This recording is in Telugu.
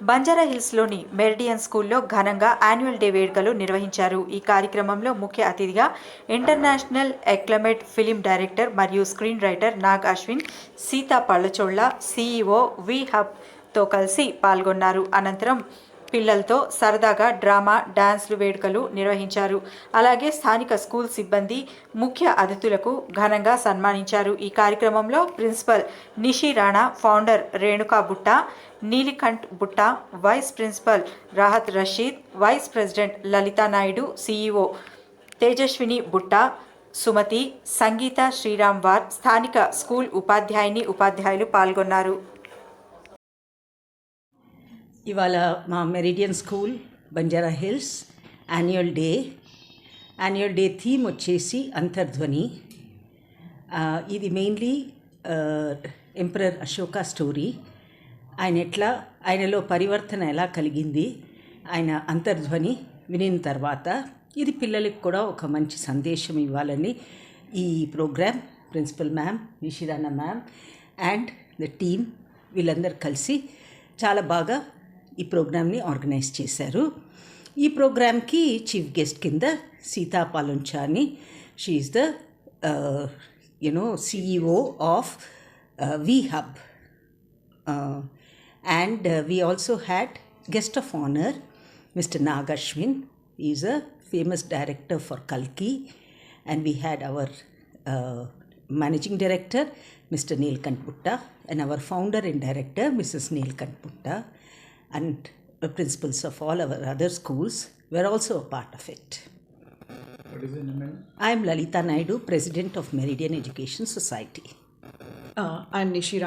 బంజారా హిల్స్లోని మెరిడియన్ స్కూల్లో ఘనంగా యాన్యువల్ డే వేడుకలు నిర్వహించారు. ఈ కార్యక్రమంలో ముఖ్య అతిథిగా ఇంటర్నేషనల్ ఎక్లమేట్ ఫిలిం డైరెక్టర్ మరియు screen writer Nag Ashwin Seetha Pallacholla CEO V హబ్తో కలిసి పాల్గొన్నారు. అనంతరం పిల్లలతో సరదాగా డ్రామా డాన్స్లు వేడుకలు నిర్వహించారు. అలాగే స్థానిక స్కూల్ సిబ్బంది ముఖ్య అతిథులకు ఘనంగా సన్మానించారు. ఈ కార్యక్రమంలో principal Nishi Rana founder Renuka Butta Neelkanth Butta vice principal Rahat Rashid vice president Lalitha Naidu CEO Tejaswini Butta Sumathi Sangeetha Sriram war స్థానిక స్కూల్ ఉపాధ్యాయుని ఉపాధ్యాయులు పాల్గొన్నారు. ఇవాళ మా Meridian school Banjara Hills annual day annual day theme వచ్చేసి అంతర్ధ్వని. ఇది మెయిన్లీ ఎంపరర్ అశోక స్టోరీ ఆయన ఎట్లా ఆయనలో పరివర్తన ఎలా కలిగింది ఆయన అంతర్ధ్వని వినిన తర్వాత ఇది పిల్లలకు కూడా ఒక మంచి సందేశం ఇవ్వాలని ఈ programme principal ma'am Nishirana ma'am and the team వీళ్ళందరూ కలిసి చాలా బాగా ఈ ప్రోగ్రామ్ని ఆర్గనైజ్ చేశారు ఈ ప్రోగ్రామ్కి చీఫ్ గెస్ట్ కింద Sita Pallacholla she is the you know CEO of We Hub uh, and uh, we also had guest of honor mr nagashwin he is a famous director for kalki and we had our uh, managing director mr neelkant putta and our founder and director mrs neelkant putta and the principals of all our other schools were also a part of it What is the name? i am lalita naidu president of meridian education society Uh, I'm Nishira